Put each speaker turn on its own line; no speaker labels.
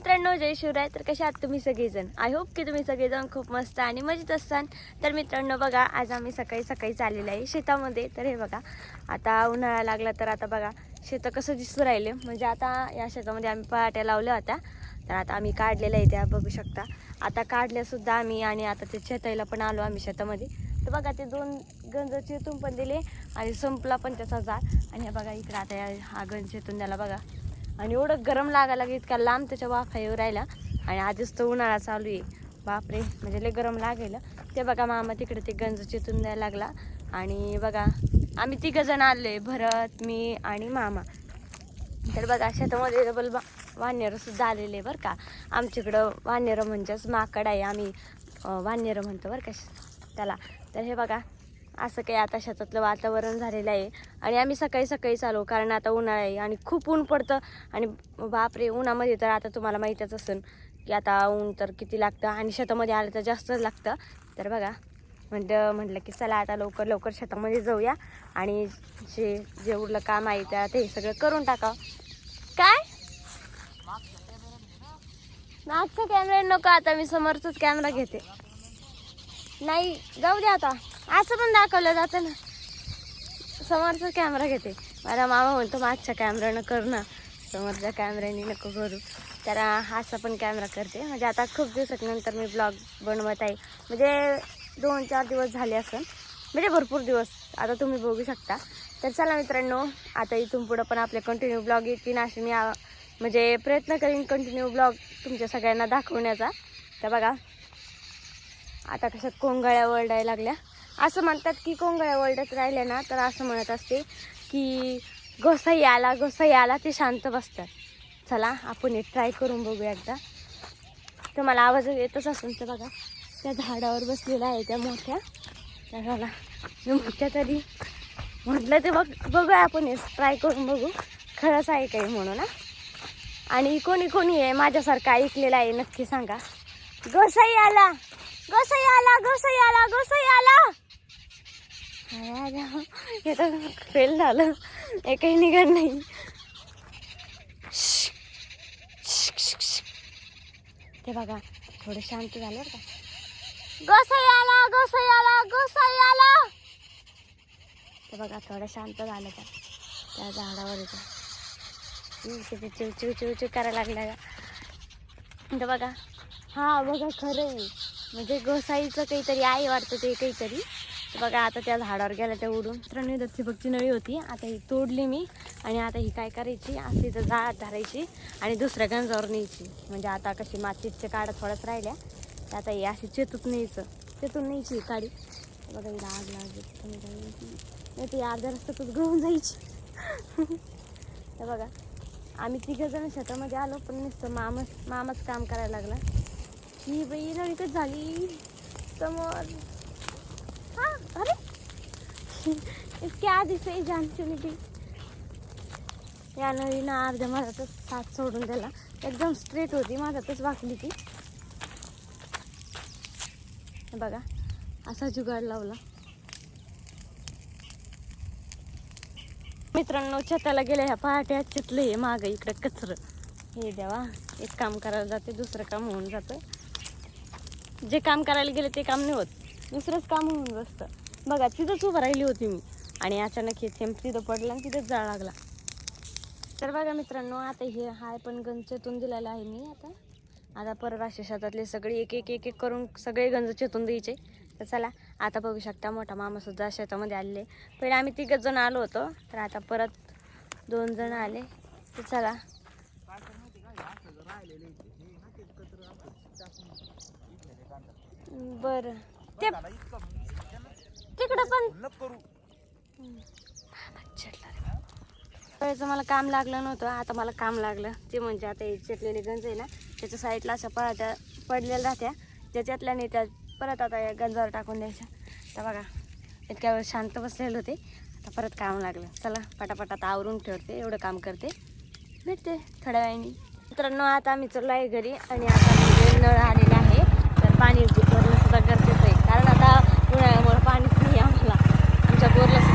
मित्रांनो जय शिवराय. तर कशा आहात तुम्ही सगळेजण? आय होप की तुम्ही सगळेजण खूप मस्त आणि मजेत असाल. तर मित्रांनो बघा आज आम्ही सकाळी सकाळी चाललेलो आहे शेतामध्ये. तर हे बघा आता उन्हाळा लागला तर आता बघा शेतं कसं दिसू राहिले. म्हणजे आता या शेतामध्ये आम्ही पहाट्या लावल्या होत्या. तर आता आम्ही काढलेल्या आहे त्या बघू शकता. आता काढल्यासुद्धा आम्ही आणि आता ते शेतायला पण आलो आम्ही शेतामध्ये. तर बघा ते दोन गंज चेतून पण दिले आणि संपला पण त्याचा जाळ. आणि हे बघा इकडे आता या- हा गंज चेतून द्याला बघा. आणि एवढं गरम लागायला लागेल इतका लांब त्याच्या वाफा येऊ राहिला आणि आधीच तो उन्हाळा चालू आहे. बापरे म्हणजे लय गरम लागेल. ते बघा मामा तिकडे ते गंज चितून द्यायला लागला. आणि बघा आम्ही तिघं जण आलोय भरत मी आणि मामा. तर बघा शेतामध्ये डबल वानेरं सुद्धा आलेले आहे बरं का. आमच्याकडं वानेरं म्हणजेच माकड आहे. आम्ही वानेरं म्हणतो बरं का त्याला. तर हे बघा असं काही आता शेतातलं वातावरण झालेलं आहे. आणि आम्ही सकाळी सकाळी चालू कारण आता उन्हाळा आहे आणि खूप ऊन पडतं. आणि बापरे उन्हामध्ये तर आता तुम्हाला माहीतच असेल की आता ऊन तर किती लागतं आणि शेतामध्ये आलं तर जास्तच लागतं. तर बघा म्हटलं म्हटलं की चला आता लवकर लवकर शेतामध्ये जाऊया आणि जे जे उरलं काम आहे त्या ते सगळं करून टाकावं. काय? मागचा कॅमेरा नको आता मी समोरचाच कॅमेरा घेते. नाही जाऊ दे आता. असं पण दाखवलं जातं ना. समोरचा कॅमेरा घेते. माझा मामा म्हणतो मागच्या कॅमेरानं कर ना. समोरच्या कॅमेऱ्याने नको करू. तर असा पण कॅमेरा करते. म्हणजे आता खूप दिवसानंतर मी ब्लॉग बनवत आहे. म्हणजे दोन चार दिवस झाले असेल. म्हणजे भरपूर दिवस. आता तुम्ही बघू शकता. तर चला मित्रांनो आता इथून पुढं पण आपले कंटिन्यू ब्लॉग येतील असे मी म्हणजे प्रयत्न करीन कंटिन्यू ब्लॉग तुमच्या सगळ्यांना दाखवण्याचा. तर बघा. आता कशात कोंगळ्या वरडायला लागल्या. असं म्हणतात की कोंगळ्या वर्ल्डात राहिल्या ना तर असं म्हणत असते की घोसाई आला घोसाई आला ते शांत बसतात. चला आपण हे ट्राय करून बघूया एकदा. तुम्हाला आवाज येतच असेल तर बघा. त्या झाडावर बसलेल्या आहे त्या मोठ्या. त्या झाला मी मोठ्या तरी म्हटलं ते बघ बघूया आपण हे ट्राय करून बघू. खरंच आहे काही म्हणून ना आणि कोणी कोणी आहे माझ्यासारखं ऐकलेलं आहे नक्की सांगा. गोसाई आला गोसाई आला गोसाई आला गोसाई आला. हे तर फेल झालं. एकही निघत नाही. ते बघा थोडं शांत झालं का. गोसाई आला गोसाई आला गोसाई आला ते बघा थोडं शांत झालं का त्या झाडावर येतं. चिव चिव चिव चिव करायला लागला का? तर बघा. हा बघा खरं आहे. म्हणजे गोसाईचं काहीतरी आहे वाटतं ते काहीतरी. बघा आता त्या झाडावर गेल्या त्या उडून. मित्रांनो इथं ठिबकची नळी होती. आता ही तोडली मी. आणि आता ही काय करायची? अशी इथं झाड धरायची आणि दुसऱ्या गंजावर न्यायची. म्हणजे आता कशी मातीचे काढा थोड्याच राहिल्या. तर आता ही अशी चेतूत न्यायचं. चेतून न्यायची ही काडी. बघा ही आग लागली. नाही ती अर्ध्या रस्त्यातच घेऊन जायची. तर बघा आम्ही तिघं जण शेतामध्ये आलो पण नुसतं मामच मामाच काम करायला लागला. ही बाई नळीकच झाली. समोर हा अरे क्या आधीच आहे ती या नळीनं अर्ध्या माझातच साथ सोडून दिला. एकदम स्ट्रेट होती माझ्यातच वाकली ती. बघा असा जुगाड लावला. मित्रांनो छताला गेल्या ह्या पहाट्या चितलं हे मागं इकडे कचरं. हे देवा एक काम करायला जाते दुसरं काम होऊन जातं. जे काम करायला गेले ते काम नाही होत. दुसरंच काम होऊन बसतं. बघा तिथंच उभं राहिली होती मी. आणि अचानक हे थेंब तिथं पडलं आणि तिथंच जाळ लागला. तर बघा मित्रांनो आता हे हाय पण गंज चेतून दिलेला आहे मी आता. आता परत असे शेतातले सगळे एक एक एक एक करून सगळे गंज चेतून द्यायचे. तर चला आता बघू शकता मोठा मामासुद्धा शेतामध्ये आलेले. पहिले आम्ही तिघच जण आलो होतो तर आता परत दोन जण आले. तर चला. बरं. ते तिकडं पण पळायचं मला काम लागलं नव्हतं. आता मला काम लागलं. ते म्हणजे आता हे चटलेले गंज आहे ना त्याच्या साईडला अशा पराठ्या पडलेल्या राहत्या. ज्याच्यातल्या नाही त्या परत आता या गंजावर टाकून द्यायच्या. तर बघा इतक्या वेळ शांत बसलेले होते. आता परत काम लागलं. चला पटापट आता आवरून ठेवते एवढं काम करते. भेटते थोड्या वेळाने. मित्रांनो आता आम्ही चलो आहे घरी आणि आता नळ आलेलं आहे. तर पाणी सुद्धा गरजेचं आहे. कारण आता उन्हाळ्यामुळे पाणीच नाही आम्हाला. आमच्या बोरला